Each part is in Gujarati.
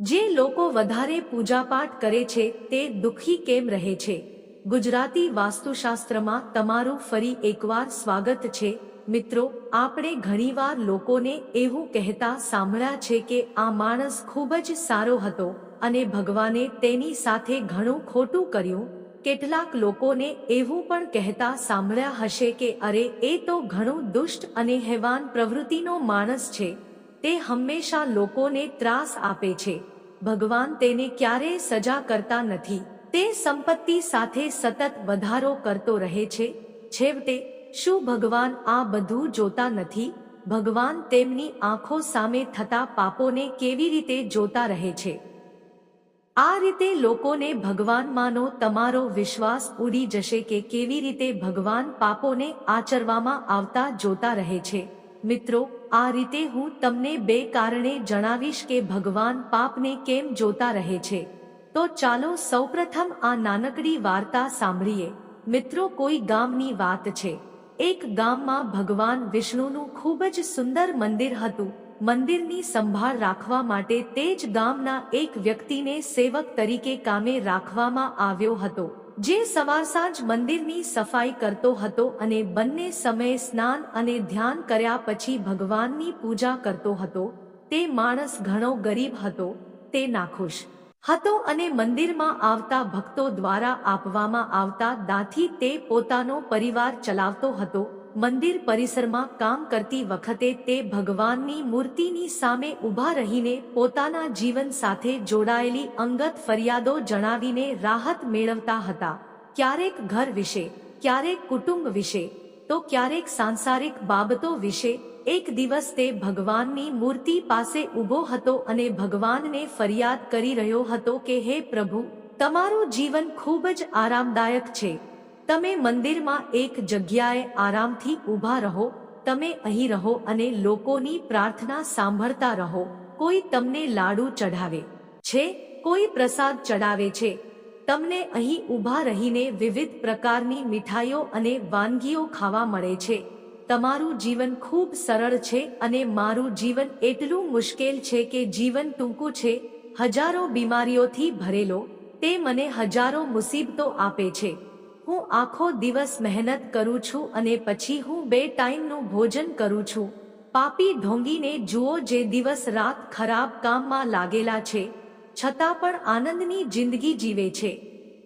જે લોકો વધારે પૂજાપાઠ કરે છે, તે દુઃખી કેમ રહે છે? ગુજરાતી વાસ્તુશાસ્ત્રમાં તમારું ફરી એકવાર સ્વાગત છે. મિત્રો, આપણે ઘણીવાર લોકોને એવું કહેતા સાંભળ્યા છે કે આ માણસ ખૂબ જ સારો હતો અને ભગવાને તેની સાથે ઘણું ખોટું કર્યું. કેટલાક લોકોને એવું પણ કહેતા સાંભળ્યા હશે કે અરે, એ તો ઘણું દુષ્ટ અને હેવાન પ્રવૃત્તિનો માણસ છે. તે હંમેશા લોકોને ત્રાસ આપે છે. ભગવાન તેને ક્યારેય સજા કરતા નથી. તે સંપત્તિ સાથે સતત વધારો કરતો રહે છે. છેવટે, શું ભગવાન આ બધું જોતા નથી? ભગવાન તેમની આંખો સામે થતા પાપોને કેવી રીતે જોતા રહે છે? આ રીતે લોકોને ભગવાનમાંનો તમારો વિશ્વાસ ઉડી જશે કે કેવી રીતે ભગવાન પાપોને આચરવામાં આવતા જોતા રહે છે. મિત્રો આ રીતે હું તમને બે કારણે જણાવીશ કે ભગવાન પાપને કેમ જોતા રહે છે. તો ચાલો સૌપ્રથમ આ નાનકડી વાર્તા સાંભળીએ. મિત્રો, કોઈ ગામની વાત છે. એક ગામમાં ભગવાન વિષ્ણુનું ખૂબ જ સુંદર મંદિર હતું. મંદિરની સંભાળ રાખવા માટે તે જ ગામના એક વ્યક્તિને સેવક તરીકે કામે રાખવામાં આવ્યો હતો. જે સવાર સાંજ મંદિરની સફાઈ કરતો હતો અને બંને સમયે સ્નાન અને ધ્યાન કર્યા પછી ભગવાનની પૂજા કરતો હતો, તે માણસ ઘણો ગરીબ હતો, તે નાખુશ હતો અને મંદિરમાં આવતા ભક્તો દ્વારા આપવામાં આવતા દાથી તે પોતાનો પરિવાર ચલાવતો હતો. મંદિર પરિસરમાં કામ કરતી વખતે તે ભગવાનની મૂર્તિની સામે ઊભા રહીને પોતાના જીવન સાથે જોડાયેલી અંગત ફરિયાદો જણાવીને રાહત મેળવતા હતા. ક્યારેક ઘર વિશે, ક્યારેક કુટુંબ વિશે, તો ક્યારેક સાંસારિક બાબતો વિશે, એક દિવસ તે ભગવાનની મૂર્તિ પાસે ઊભો હતો અને ભગવાનને ફરિયાદ કરી રહ્યો હતો કે, હે પ્રભુ, તમારું જીવન ખૂબ જ આરામદાયક છે. તમે મંદિરમાં એક જગ્યાએ આરામથી ઊભા રહો, તમે અહીં રહો અને લોકોની પ્રાર્થના સાંભળતા રહો, કોઈ તમને લાડુ ચઢાવે છે, કોઈ પ્રસાદ ચડાવે છે. તમને અહીં ઊભા રહીને વિવિધ પ્રકારની મીઠાઈઓ અને વાનગીઓ ખાવા મળે છે. તમારું જીવન ખૂબ સરળ છે અને મારું જીવન એટલું મુશ્કેલ છે કે જીવન ટૂંકું છે. હજારો બીમારીઓથી ભરેલો, તે મને હજારો મુસીબતો આપે છે. હું આખો દિવસ મહેનત કરું છું અને પછી હું બે ટાઈમનું ભોજન કરું છું. પાપી ઢોંગીને જુઓ જે દિવસ રાત ખરાબ કામમાં લાગેલા છે. છતાં પણ આનંદની જિંદગી જીવે છે.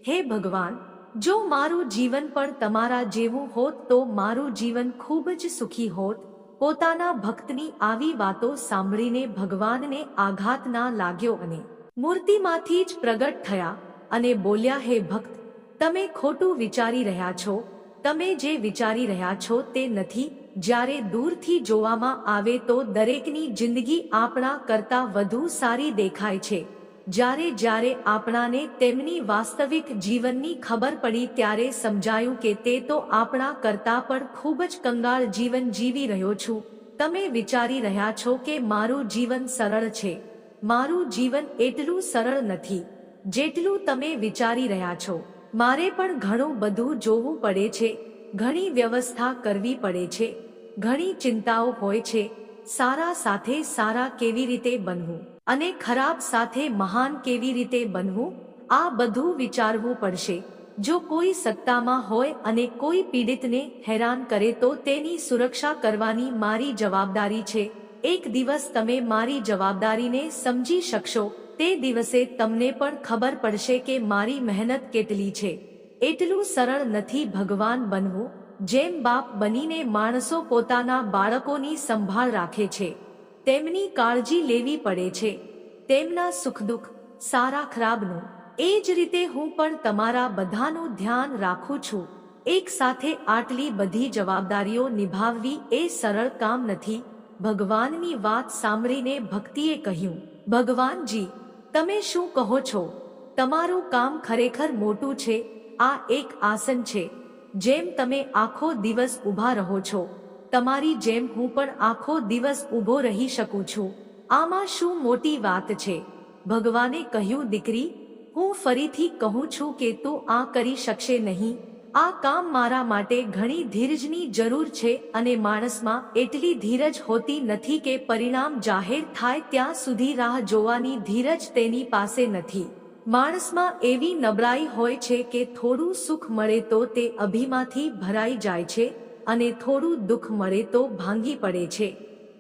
હે ભગવાન, જો મારું જીવન પણ તમારા જેવું હોત તો મારું જીવન ખૂબ જ સુખી હોત. પોતાના ભક્તની આવી વાતો સાંભળીને ભગવાનને આઘાત ના લાગ્યો અને મૂર્તિમાંથી જ પ્રગટ થયા અને બોલ્યા, હે ભક્ત તમે ખોટું વિચારી રહ્યા છો. તમે જે વિચારી રહ્યા છો તે નથી. જ્યારે દૂરથી જોવામાં આવે તો દરેકની જિંદગી આપણા કરતા વધુ સારી દેખાય છે. જ્યારે જ્યારે આપણાને તેમની વાસ્તવિક જીવનની ખબર પડી ત્યારે સમજાયું કે તે તો આપણા કરતા પણ ખૂબ જ કંગાળ જીવન જીવી રહ્યો છું. તમે વિચારી રહ્યા છો કે મારું જીવન સરળ છે. મારું જીવન એટલું સરળ નથી. જેટલું તમે વિચારી રહ્યા છો. મારે પણ ઘણું બધું જોવું પડે છે. ઘણી વ્યવસ્થા કરવી પડે છે. ઘણી ચિંતાઓ હોય છે. સારા સાથે સારા કેવી રીતે બનવું? અને ખરાબ સાથે મહાન કેવી રીતે બનવું? આ બધું વિચારવું પડશે. જો કોઈ સત્તામાં હોય અને કોઈ પીડિતને હેરાન કરે તો તેની સુરક્ષા કરવાની મારી જવાબદારી છે. એક દિવસ તમે મારી જવાબદારીને સમજી શકશો. તે દિવસે તમને પણ ખબર પડશે કે મારી મહેનત કેટલી છે. એટલું સરળ નથી ભગવાન બનવું, જેમ બાપ બનીને માણસો પોતાના બાળકોની સંભાળ રાખે છે. તેમની કાળજી લેવી પડે છે. તેમના સુખ દુઃખ સારા ખરાબનું, એ જ રીતે હું પણ તમારા બધાનું ધ્યાન રાખું છું. એક સાથે આટલી બધી જવાબદારીઓ નિભાવવી એ સરળ કામ નથી. ભગવાનની વાત સાંભળીને ભક્તિએ કહ્યું, ભગવાનજી તમે શું કહો છો? તમારું કામ ખરેખર મોટું છે. આ એક આસન છે. જેમ તમે આખો દિવસ ઊભા રહો છો. તમારી જેમ હું પણ આખો દિવસ ઊભો રહી શકું છું. આમાં શું મોટી વાત છે? ભગવાને કહ્યું, દીકરી, હું ફરીથી કહું છું કે તું આ કરી શકશે નહીં. આ કામ મારા માટે ઘણી ધીરજની જરૂર છે અને માણસમાં એટલી ધીરજ હોતી નથી કે પરિણામ જાહેર થાય ત્યાં સુધી રાહ જોવાની ધીરજ તેની પાસે નથી. માણસમાં એવી નબળાઈ હોય છે કે થોડું સુખ મળે તો તે અભિમાંથી ભરાઈ જાય છે અને થોડું દુઃખ મળે તો ભાંગી પડે છે.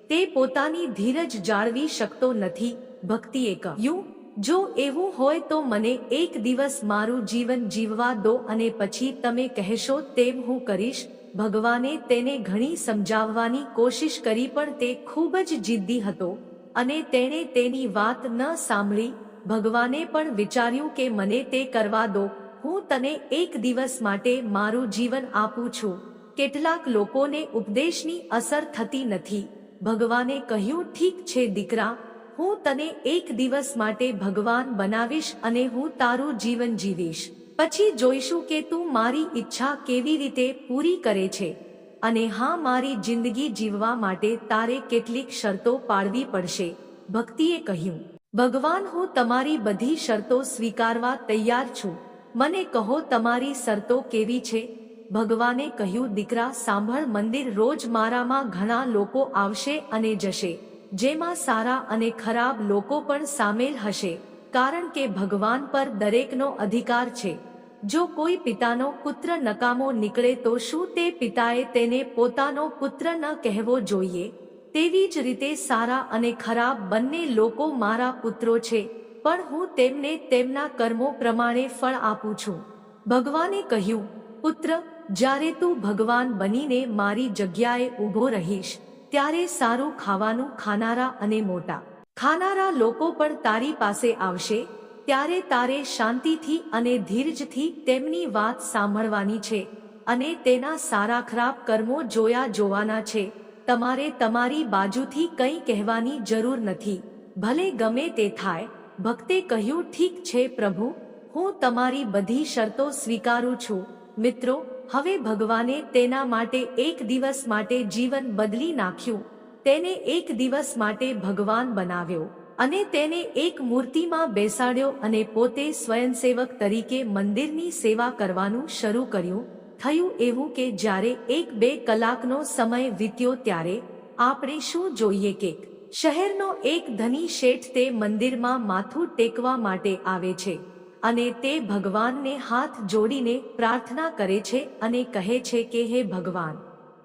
તે પોતાની ધીરજ જાળવી શકતો નથી. ભક્તિએ કહ્યું જો એવું હોય તો મને એક દિવસ મારું જીવન જીવવા દો અને પછી તમે કહેશો, તેમ હું કરીશ. ભગવાને તેને ઘણી સમજાવવાની કોશિશ કરી, પણ તે ખૂબ જ જિદ્દી હતો અને તેણે તેની વાત ન સાંભળી. ભગવાને પણ વિચાર્યું કે મને તે કરવા દો. હું તને એક દિવસ માટે મારું જીવન આપું છું. કેટલાક લોકોને ઉપદેશની અસર થતી નથી. ભગવાને કહ્યું, ઠીક છે, દીકરા. હું તને એક દિવસ માટે ભગવાન બનાવીશ અને હું તારું જીવન જીવીશ. પછી જોઈશું કે તું મારી ઈચ્છા કેવી રીતે પૂરી કરે છે. અને હા, મારી જિંદગી જીવવા માટે તારે કેટલીક શરતો પાડવી પડશે. ભક્તિએ કહ્યું, ભગવાન, હું તમારી બધી શરતો સ્વીકારવા તૈયાર છું. મને કહો, તમારી શરતો કેવી છે? ભગવાને કહ્યું, દીકરા, સાંભળ, મંદિર રોજ મારામાં ઘણા લોકો આવશે અને જશે. જેમાં સારા અને ખરાબ લોકો પણ સામેલ હશે, કારણ કે ભગવાન પર દરેકનો અધિકાર છે. જો કોઈ પિતાનો પુત્ર નકામો નીકળે તો શું તે પિતાએ તેને પોતાનો પુત્ર ન કહેવો જોઈએ? તેવી જ રીતે સારા અને ખરાબ બંને લોકો મારા પુત્રો છે, પણ હું તેમને તેમના કર્મો પ્રમાણે ફળ આપું છું. ભગવાને કહ્યું, પુત્ર, જ્યારે તું ભગવાન બનીને મારી જગ્યાએ ઊભો રહીશ ત્યારે સારું ખાવાનું ખાનારા અને મોટા. ખાનારા લોકો પણ તારી પાસે આવશે, ત્યારે તારે શાંતિથી અને ધીરજથી તેમની વાત સાંભળવાની છે અને તેના સારા ખરાબ કર્મો જોયા જોવાના છે. તમારે તમારી બાજુથી કંઈ કહેવાની જરૂર નથી. ભલે ગમે તે થાય, ભક્તે કહ્યું, ઠીક છે પ્રભુ, હું તમારી બધી શરતો સ્વીકારું છું. મિત્રો હવે ભગવાને તેના માટે એક દિવસ માટે જીવન બદલી નાખ્યું. તેને એક દિવસ માટે ભગવાન બનાવ્યો અને તેને એક મૂર્તિમાં બેસાડ્યો અને પોતે સ્વયંસેવક તરીકે મંદિરની સેવા કરવાનું શરૂ કર્યું. થયું એવું કે જ્યારે એક બે કલાકનો સમય વીત્યો ત્યારે આપણે શું જોઈએ કે શહેરનો એક ધની શેઠ તે મંદિરમાં માથું ટેકવા માટે આવે છે. અને તે ભગવાનને હાથ જોડીને પ્રાર્થના કરે છે અને કહે છે કે, હે ભગવાન,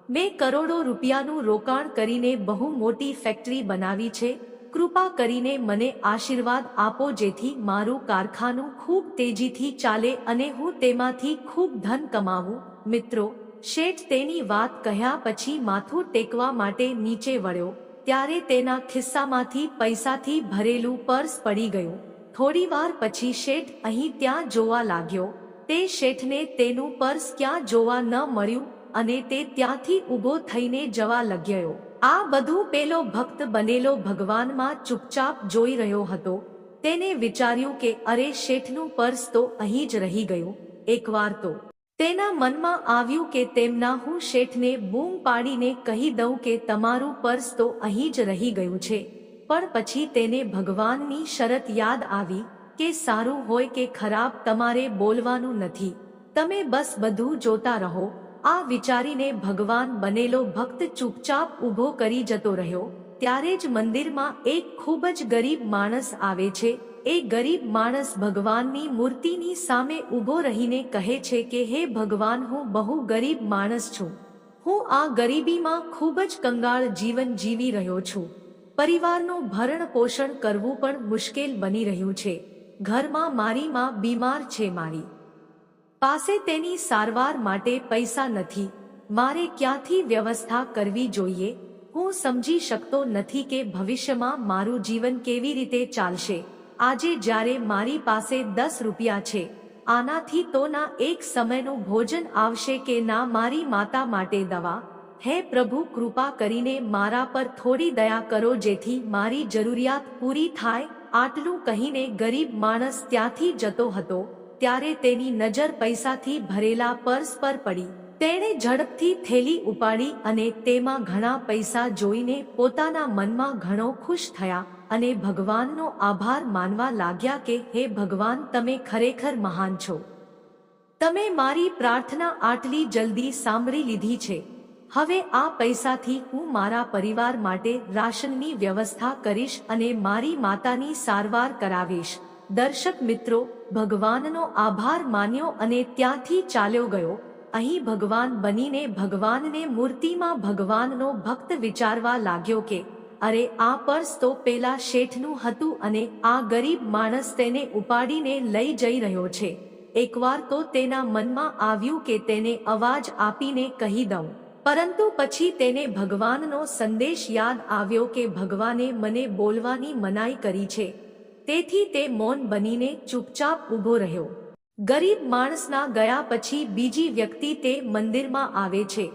મેં કરોડો રૂપિયાનું રોકાણ કરીને બહુ મોટી ફેક્ટરી બનાવી છે. કૃપા કરીને મને આશીર્વાદ આપો જેથી મારું કારખાનું ખૂબ તેજીથી ચાલે અને હું તેમાંથી ખૂબ ધન કમાવું. મિત્રો, શેઠ તેની વાત કહ્યા પછી માથું ટેકવા માટે નીચે વળ્યો, ત્યારે તેના ખિસ્સામાંથી પૈસાથી ભરેલું પર્સ પડી ગયું. થોડી વાર પછી શેઠ અહીં ત્યાં જોવા લાગ્યો. તે શેઠને તેનું પર્સ ક્યાં જોવા ન મળ્યું અને તે ત્યાંથી ઊભો થઈને જવા લગ્યો. આ બધું પેલો ભક્ત બનેલો ભગવાનમાં ચૂપચાપ જોઈ રહ્યો હતો. તેને વિચાર્યું કે અરે શેઠનું પર્સ તો અહીં જ રહી ગયું. એકવાર તો તેના મનમાં આવ્યું કે તેમના હું શેઠને બૂમ પાડીને કહી દઉં કે તમારું પર્સ તો અહીં જ રહી ગયું છે. પણ પછી તેને ભગવાનની શરત યાદ આવી કે સારું હોય કે ખરાબ તમારે બોલવાનું નથી. તમે બસ બધું જોતા રહો. આ વિચારીને ભગવાન બનેલો ભક્ત ચૂપચાપ ઊભો કરી જતો રહ્યો. ત્યારે જ મંદિરમાં એક ખૂબ જ ગરીબ માણસ આવે છે. એ ગરીબ માણસ ભગવાનની મૂર્તિની સામે ઊભો રહીને કહે છે કે, હે ભગવાન, હું બહુ ગરીબ માણસ છું. હું આ ગરીબીમાં ખૂબ જ કંગાળ જીવન જીવી રહ્યો છું. પરિવારનું ભરણ પોષણ કરવું પણ મુશ્કેલ બની રહ્યું છે. ઘરમાં મારી માં બીમાર છે મારી. પાસે તેની સારવાર માટે પૈસા નથી. મારે ક્યાંથી વ્યવસ્થા કરવી જોઈએ? હું સમજી શકતો નથી કે ભવિષ્યમાં મારું જીવન કેવી રીતે ચાલશે. આજે જ્યારે મારી પાસે દસ રૂપિયા છે, આનાથી તો ના એક સમયનું ભોજન આવશે કે ના મારી માતા માટે દવા? હે પ્રભુ, કૃપા કરીને મારા પર થોડી દયા કરો જેથી મારી જરૂરિયાત પૂરી થાય. આટલું કહીને ગરીબ માણસ ત્યાંથી જતો હતો, ત્યારે તેની નજર પૈસાથી ભરેલા પર્સ પર પડી. તેણે ઝડપથી થેલી ઉપાડી અને તેમાં ઘણા પૈસા જોઈને પોતાના મનમાં ઘણો ખુશ થયા અને ભગવાનનો આભાર માનવા લાગ્યા કે, હે ભગવાન, તમે ખરેખર મહાન છો. તમે મારી પ્રાર્થના આટલી જલ્દી સાંભળી લીધી છે. હવે આ પૈસાથી હું મારા પરિવાર માટે રાશનની વ્યવસ્થા કરીશ અને મારી માતાની સારવાર કરાવીશ. દર્શક મિત્રો, ભગવાનનો આભાર માન્યો અને ત્યાંથી ચાલ્યો ગયો. અહીં ભગવાન બનીને ભગવાનને મૂર્તિમાં ભગવાનનો ભક્ત વિચારવા લાગ્યો કે, અરે, આ પર્સ તો પેલા શેઠનું હતું અને આ ગરીબ માણસ તેને ઉપાડીને લઈ જઈ રહ્યો છે. એકવાર તો તેના મનમાં આવ્યું કે તેને અવાજ આપીને કહી દઉં. પરંતુ પછી તેને ભગવાનનો સંદેશ યાદ આવ્યો કે ભગવાને મને બોલવાની મનાઈ કરી છે. તેથી તે મૌન બનીને ચૂપચાપ ઊભો રહ્યો. ગરીબ માણસના ગયા પછી બીજી વ્યક્તિ તે મંદિરમાં આવે છે.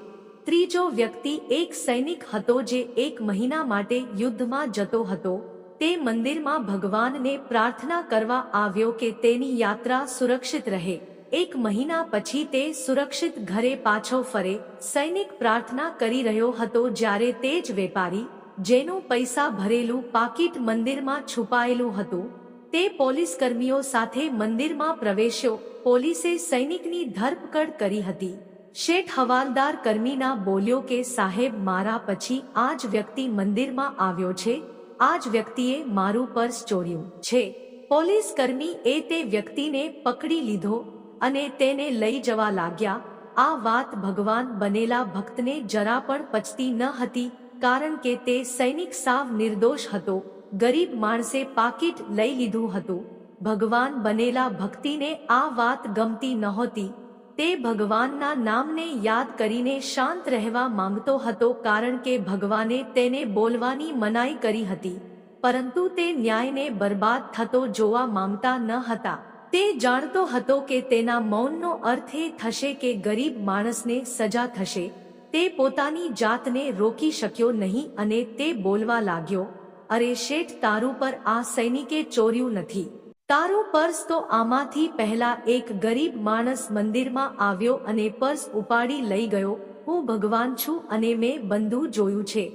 ત્રીજો વ્યક્તિ એક સૈનિક હતો જે એક મહિના માટે યુદ્ધમાં જતો હતો. તે મંદિરમાં ભગવાનને પ્રાર્થના કરવા આવ્યો કે તેની યાત્રા સુરક્ષિત રહે. એક મહિના પછી તે સુરક્ષિત ઘરે પાછો ફરે, સૈનિક પ્રાર્થના કરી રહ્યો હતો જ્યારે તે જ વેપારી, જેનું પૈસા ભરેલું પાકીટ મંદિરમાં છુપાયેલું હતું, તે પોલીસ કર્મીઓ સાથે મંદિરમાં પ્રવેશ્યો, પોલીસે સૈનિકની ધરપકડ કરી હતી. શેઠ હવાલદાર કર્મીના બોલ્યો કે, સાહેબ, મારા પછી આ જ વ્યક્તિ મંદિરમાં આવ્યો છે, આ જ વ્યક્તિએ મારું પર્સ ચોર્યું છે. પોલીસ કર્મી એ તે વ્યક્તિને પકડી લીધો અને તેને લઈ જવા લાગ્યા. આ વાત ભગવાન બનેલા ભક્તને જરા પણ પચતી ન હતી, કારણ કે તે સૈનિક સાવ નિર્દોષ હતો, ગરીબ માણસે પાકીટ લઈ લીધું હતું. ભગવાન બનેલા ભક્તિને આ વાત ગમતી નહોતી તે ભગવાનના નામને યાદ કરીને શાંત રહેવા માંગતો હતો, કારણ કે ભગવાને તેને બોલવાની મનાઈ કરી હતી. પરંતુ તે ન્યાયને બરબાદ થતો જોવા માંગતા ન હતા. તે જાણતો હતો કે તેના મૌનનો અર્થ એ થશે કે ગરીબ માણસને સજા થશે, તે પોતાની જાતને રોકી શક્યો નહીં અને તે બોલવા લાગ્યો, અરે શેઠ, તારું પર આ સૈનિકે ચોર્યું નથી. તારો પર્સ તો આમાંથી પહેલા એક ગરીબ માણસ મંદિરમાં આવ્યો અને પર્સ ઉપાડી લઈ ગયો, હું ભગવાન છું અને મેં બંધુ જોયું છે.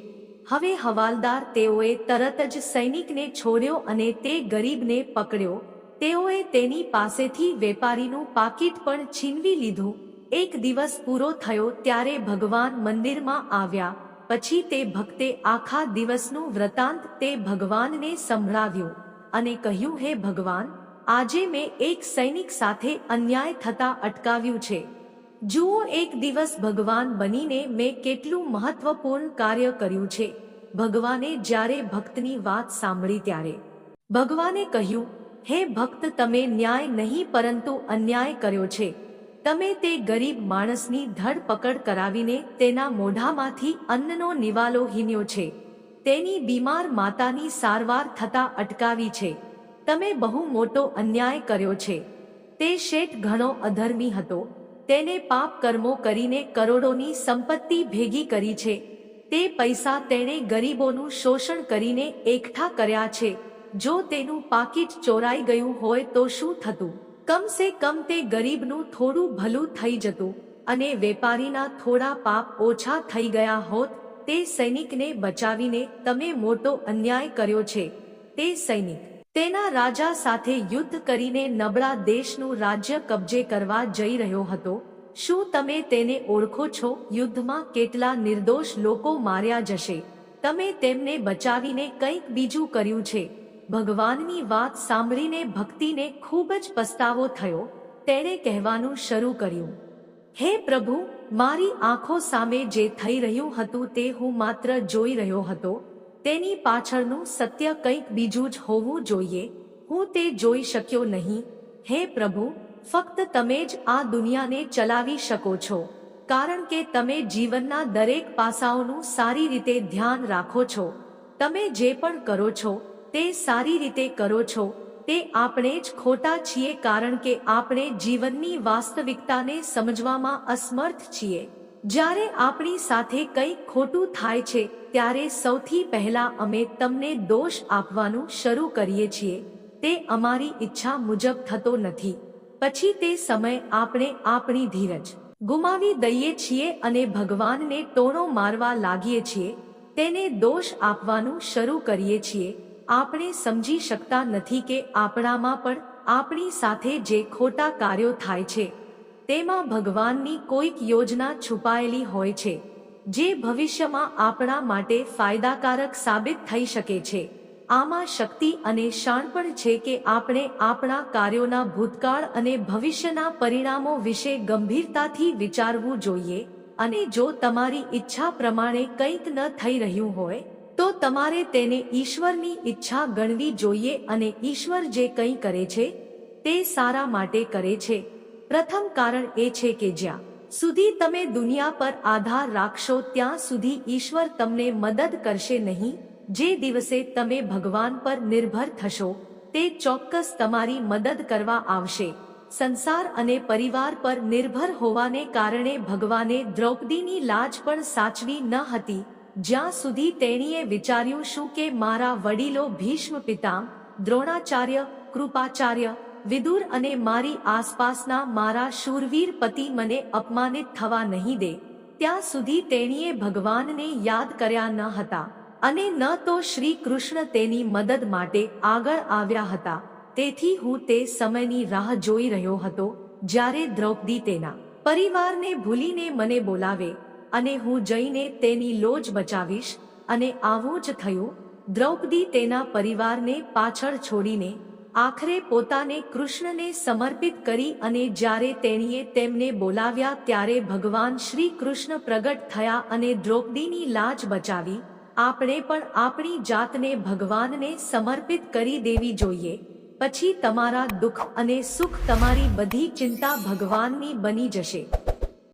હવે હવાલદાર તેઓએ તરત જ સૈનિકને છોડ્યો અને તે ગરીબને પકડ્યો. તેઓએ તેની પાસેથી વેપારીનું પાકીટ પણ છીનવી લીધું. એક દિવસ પૂરો થયો ત્યારે ભગવાન મંદિરમાં આવ્યા. પછી તે ભક્તે આખા દિવસનું વ્રતાંત તે ભગવાનને સંભળાવ્યું અને કહ્યું, હે ભગવાન, આજે મેં એક સૈનિક સાથે અન્યાય થતા અટકાવ્યું છે. જુઓ, એક દિવસ ભગવાન બનીને મેં કેટલું મહત્વપૂર્ણ કાર્ય કર્યું છે. ભગવાને જ્યારે ભક્તની વાત સાંભળી ત્યારે ભગવાને કહ્યું હે ભક્ત, તમે ન્યાય નહીં પરંતુ અન્યાય કર્યો છે. તમે તે ગરીબ માણસની ધરપકડ કરાવીને તેના મોઢામાંથી અન્નનો નિવાલો હિન્યો છે. તેની બીમાર માતાની સારવાર થતા અટકાવી છે. તમે બહુ મોટો અન્યાય કર્યો છે. તે શેઠ ઘણો અધર્મી હતો. તેને પાપ કર્મો કરીને કરોડોની સંપત્તિ ભેગી કરી છે. તે પૈસા તેણે ગરીબોનું શોષણ કરીને એકઠા કર્યા છે. જો તેનું પાકીટ ચોરાઈ ગયું હોય તો શું થતું? કમસે કમ તે ગરીબનું થોડું ભલું થઈ જતું અને વેપારીના થોડા પાપ ઓછા થઈ ગયા હોત, તે સૈનિકને બચાવીને તમે મોટો અન્યાય કર્યો છે. તે સૈનિક, તેના રાજા સાથે યુદ્ધ કરીને નબળા દેશનું રાજ્ય કબજે કરવા જઈ રહ્યો હતો. શું તમે તેને ઓળખો છો? યુદ્ધમાં કેટલા નિર્દોષ લોકો માર્યા જશે? તમે તેમને બચાવીને કંઈક બીજું કર્યું છે. ભગવાનની વાત સાંભળીને ભક્તિને ખૂબ જ પસ્તાવો થયો, તેણે કહેવાનું શરૂ કર્યું. હે પ્રભુ, મારી આંખો સામે જે થઈ રહ્યું હતું તે હું માત્ર જોઈ રહ્યો હતો, તેની પાછળનું સત્ય કંઈક બીજું જ હોવું જોઈએ, હું તે જોઈ શક્યો નહીં. હે પ્રભુ, ફક્ત તમે જ આ દુનિયાને ચલાવી શકો છો, કારણ કે તમે જીવનના દરેક પાસાઓનું સારી રીતે ધ્યાન રાખો છો. તમે જે પણ કરો છો તે સારી રીતે કરો છો. તે આપણે જ ખોટા છીએ કારણ કે આપણે જીવનની વાસ્તવિકતાને સમજવામાં અસમર્થ છીએ. જ્યારે આપણી સાથે કંઈક ખોટું થાય છે, ત્યારે સૌથી પહેલા અમે તમને દોષ આપવાનું શરૂ કરીએ છીએ. તે અમારી ઈચ્છા મુજબ થતો નથી. પછી તે સમય આપણે આપણી ધીરજ ગુમાવી દઈએ છીએ અને ભગવાનને ટોણો મારવા લાગીએ છીએ. તેને દોષ આપવાનું શરૂ કરીએ છીએ. આપણે સમજી શકતા નથી કે આપણામાં પણ આપણી સાથે જે ખોટા કાર્યો થાય છે, તેમાં ભગવાનની કોઈક યોજના છુપાયેલી હોય છે, જે ભવિષ્યમાં આપણા માટે ફાયદાકારક સાબિત થઈ શકે છે. આમાં શક્તિ અને શાણપણ છે કે આપણે આપણા કાર્યોના ભૂતકાળ અને ભવિષ્યના પરિણામો વિશે ગંભીરતાથી વિચારવું જોઈએ અને જો તમારી ઈચ્છા પ્રમાણે કંઈક ન થઈ રહ્યું હોય તો તમારે તેને ઈશ્વરની ઈચ્છા ગણવી જોઈએ અને ઈશ્વર જે કંઈ કરે છે, તે સારા માટે કરે છે. પ્રથમ કારણ એ છે કે જ્યાં સુધી તમે દુનિયા પર આધાર રાખશો, ત્યાં સુધી ઈશ્વર તમને મદદ કરશે નહીં. જે દિવસે તમે ભગવાન પર નિર્ભર થશો, તે ચોક્કસ તમારી મદદ કરવા આવશે. સંસાર અને પરિવાર પર નિર્ભર હોવાને કારણે ભગવાને દ્રૌપદીની લાજ પણ સાચવી ન હતી. જ્યાં સુધી તેણીએ વિચાર્યું શું કે મારા વડીલો ભીષ્મ પિતા, દ્રોણાચાર્ય, કૃપાચાર્ય, વિદુર અને મારી આસપાસના મારા શૂરવીર પતિ મને અપમાનિત થવા નહીં દે, ત્યાં સુધી તેણીએ ભગવાનને યાદ કર્યા ન હતા અને ન તો શ્રી કૃષ્ણ તેની મદદ માટે આગળ આવ્યા હતા. તેથી હું તે સમયની રાહ જોઈ રહ્યો હતો, જ્યારે દ્રૌપદી તેના પરિવારને ભૂલીને મને બોલાવે અને હું જઈને તેની લોજ બચાવીશ અને આવું જ થયું. દ્રૌપદી તેના પરિવારને પાછળ છોડીને આખરે પોતાને કૃષ્ણને સમર્પિત કરી અને જ્યારે તેણીએ તેમને બોલાવ્યા ત્યારે ભગવાન શ્રી કૃષ્ણ પ્રગટ થયા અને દ્રૌપદીની લાજ બચાવી. આપણે પણ આપણી જાતને ભગવાનને સમર્પિત કરી દેવી જોઈએ. પછી તમારા દુઃખ અને સુખ તમારી બધી ચિંતા ભગવાનની બની જશે.